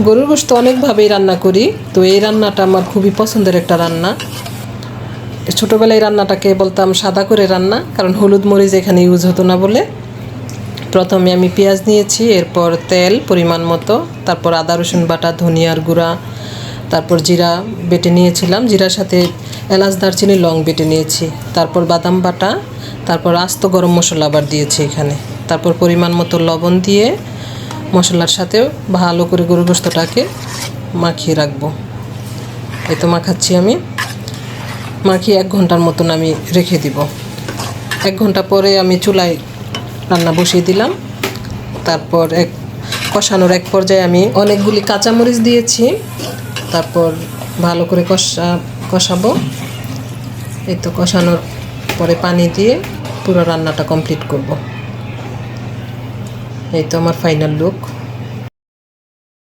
গরুর গোস্ত অনেকভাবেই রান্না করি, তো এই রান্নাটা আমার খুবই পছন্দের একটা রান্না। ছোটোবেলায় রান্নাটাকে বলতাম সাদা করে রান্না, কারণ হলুদ মরিচ এখানে ইউজ হতো না বলে। প্রথমে আমি পেঁয়াজ নিয়েছি, এরপর তেল পরিমাণ মতো, তারপর আদা, রসুন বাটা, ধনিয়ার গুঁড়া, তারপর জিরা বেটে নিয়েছিলাম। জিরার সাথে এলাচ, দারচিনি, লং বেটে নিয়েছি। তারপর বাদাম বাটা, তারপর আস্ত গরম মশলা আবার দিয়েছি এখানে। তারপর পরিমাণ মতো লবণ দিয়ে মশলার সাথেও ভালো করে গরু গোস্তটাকে মাখিয়ে রাখব। এই তো মাখাচ্ছি আমি। মাখিয়ে এক ঘণ্টার মতন আমি রেখে দিব। এক ঘণ্টা পরে আমি চুলায় রান্না বসিয়ে দিলাম। তারপর এক কষানোর এক পর্যায়ে আমি অনেকগুলি কাঁচামরিচ দিয়েছি। তারপর ভালো করে কষা, কষাবো। এই তো কষানোর পরে পানি দিয়ে পুরো রান্নাটা কমপ্লিট করব। এই তো আমার ফাইনাল লুক